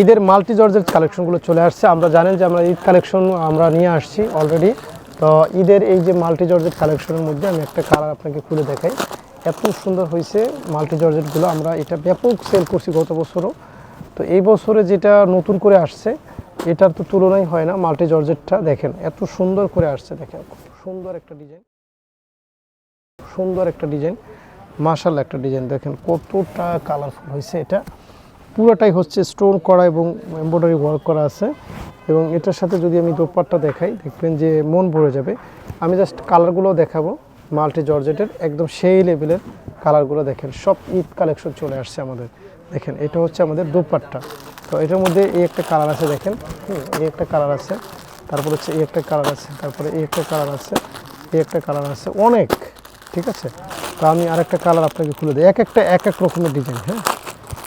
ঈদের মাল্টি জর্জের কালেকশনগুলো চলে আসছে। আমরা জানেন যে আমরা ঈদ কালেকশন আমরা নিয়ে আসছি অলরেডি তো ঈদের এই যে মাল্টি জর্জেট কালেকশনের মধ্যে আমি একটা কালার আপনাকে খুলে দেখাই। এত সুন্দর হয়েছে মাল্টি জর্জেটগুলো আমরা এটা ব্যাপক সেল করছি গত বছরও। তো এই বছরে যেটা নতুন করে আসছে, এটার তো তুলনাই হয় না মাল্টি জর্জেটটা দেখেন, এত সুন্দর করে আসছে। দেখেন সুন্দর একটা ডিজাইন সুন্দর একটা ডিজাইন মার্শাল একটা ডিজাইন দেখেন, কতটা কালারফুল হয়েছে এটা। পুরোটাই হচ্ছে স্টোন করা এবং এমব্রয়ডারি ওয়ার্ক করা আছে। এবং এটার সাথে যদি আমি দোপাট্টা দেখাই, দেখবেন যে মন ভরে যাবে। আমি জাস্ট কালারগুলো দেখাবো, মাল্টি জর্জেটের একদম সেই লেভেলের কালারগুলো দেখেন। সব ঈদ কালেকশন চলে আসছে আমাদের। দেখেন, এটা হচ্ছে আমাদের দোপাট্টা। তো এটার মধ্যে এই একটা কালার আছে, দেখেন। এই একটা কালার আছে। তারপর হচ্ছে এই একটা কালার আছে, তারপরে এই একটা কালার আছে, এই একটা কালার আছে, অনেক। ঠিক আছে? তো আমি আরেকটা কালার আপনাকে খুলে দিই। এক একটা, এক এক রকমের ডিজাইন হ্যাঁ?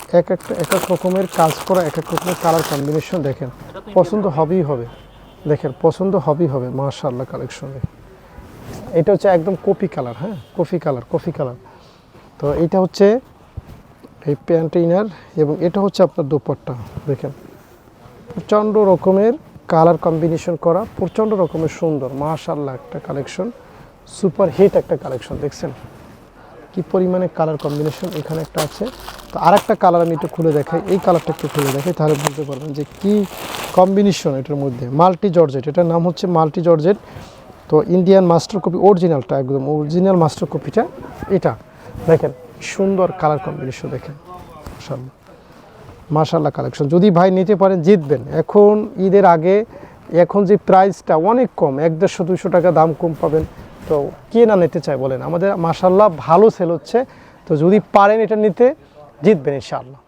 এক একটা, এক এক রকমের কাজ করা, এক এক রকমের কালার কম্বিনেশন দেখেন। পছন্দ হবেই হবে। দেখেন, পছন্দ হবেই হবে মাশাআল্লাহ কালেকশন এটা হচ্ছে একদম কপি কালার হ্যাঁ? কফি কালার কফি কালার তো এটা হচ্ছে এই প্যান্ট ইনার এবং এটা হচ্ছে আপনার দোপাট্টা, দেখেন। প্রচণ্ড রকমের কালার কম্বিনেশন করা, প্রচণ্ড রকমের সুন্দর, মাশাআল্লাহ একটা কালেকশন সুপার হিট একটা কালেকশন দেখছেন? কি পরিমাণে কালার কম্বিনেশন এখানে একটা আছে? তো আর একটা কালার আমি একটু খুলে দেখাই। এই কালারটা একটু খুলে দেখাই, তাহলে বুঝতে পারবেন যে কি কম্বিনেশন এটার মধ্যে। মাল্টি জর্জেট এটার নাম হচ্ছে মাল্টি জর্জেট তো ইন্ডিয়ান মাস্টার কপি অরিজিনালটা একদম অরিজিনাল মাস্টার কপিটা এটা। দেখেন, সুন্দর কালার কম্বিনেশন দেখেন। মাশাল্লাহ কালেকশন যদি ভাই নিতে পারেন, জিতবেন। এখন ঈদের আগে, এখন যে প্রাইসটা অনেক কম, এক দেড়শো দুশো টাকা দাম কম পাবেন। তো কে না নিতে চায় বলেন? আমাদের মাসাল্লাহ ভালো সেল হচ্ছে। তো যদি পারেন এটা নিতে, জিতবেন ইনশাআল্লাহ।